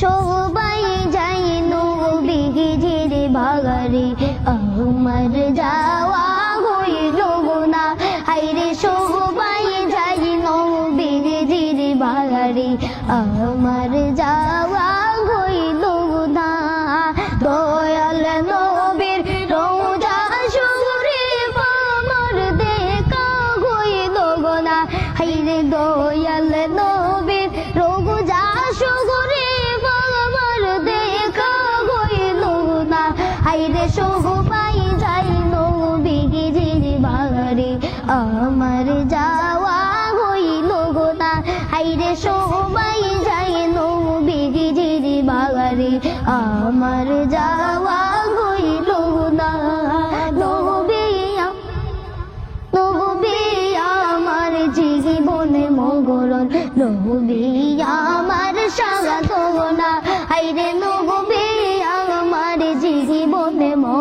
সবাই যাই নবীজির বাগারে আমার যাওয়া হইল না। হাইরে সবাই যাই নবীজির বাগারে আমার যাওয়া সবাই যাই নবীজির বাগারে আমার যাওয়া হইল না হাইরে সবাই যাই নবীজির বাগারে আমার যাওয়া হইল না জীবনে মগরণ নবী আমার সাগতনা হাইরে নবী আমার জীবনে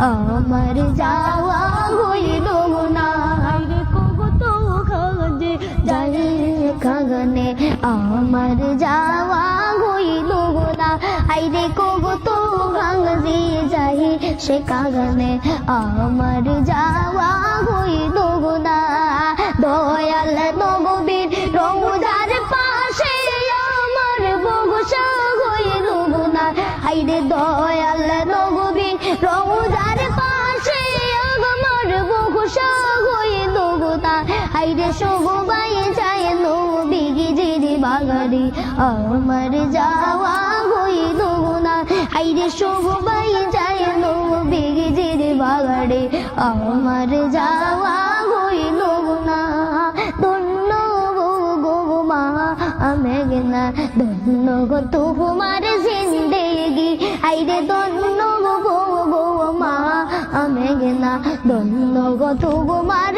আমার যাওয়া হইল না কত খাজে। যাই খাগনে আমার যাওয়া হইল না হাইরে কত ভাঙজি যাই সে কাগনে আমার যাওয়া হইল বাগারে আমার যাওয়া হইল না হাইরে সবাই যায় নবীজির বাগারে আমার যাওয়া হইল না ধন্য গো মা মেঘনা ধন্য গো তোমার জিন্দেগি আইরে ধন্য গো গো মা মেঘনা ধন্য গো তোমার